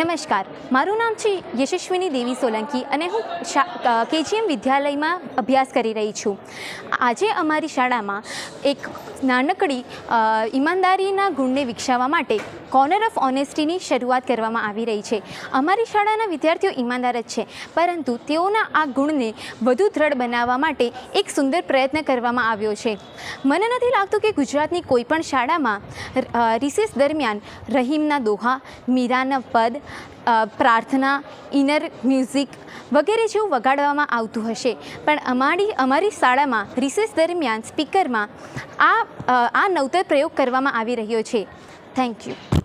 નમસ્કાર. મારું નામ છે યશસ્વિની દેવી સોલંકી અને હું કેજીએમ વિદ્યાલયમાં અભ્યાસ કરી રહી છું. આજે અમારી શાળામાં એક નાનકડી ઈમાનદારીના ગુણને વિકસાવવા માટે કોર્નર ઓફ ઓનેસ્ટીની શરૂઆત કરવામાં આવી રહી છે. અમારી શાળાના વિદ્યાર્થીઓ ઈમાનદાર જ છે, પરંતુ તેઓના આ ગુણને વધુ દ્રઢ બનાવવા માટે એક સુંદર પ્રયત્ન કરવામાં આવ્યો છે. મને નથી લાગતું કે ગુજરાતની કોઈપણ શાળામાં રિસેસ દરમિયાન રહીમના દોહા, મીરાના પદ પ્રાર્થના ઇનર મ્યુઝિક વગેરે જેવું વગાડવામાં આવતું હશે. પણ અમારી અમારી શાળામાં રિસેસ દરમિયાન સ્પીકરમાં આ આ નવતર પ્રયોગ કરવામાં આવી રહ્યો છે. Thank you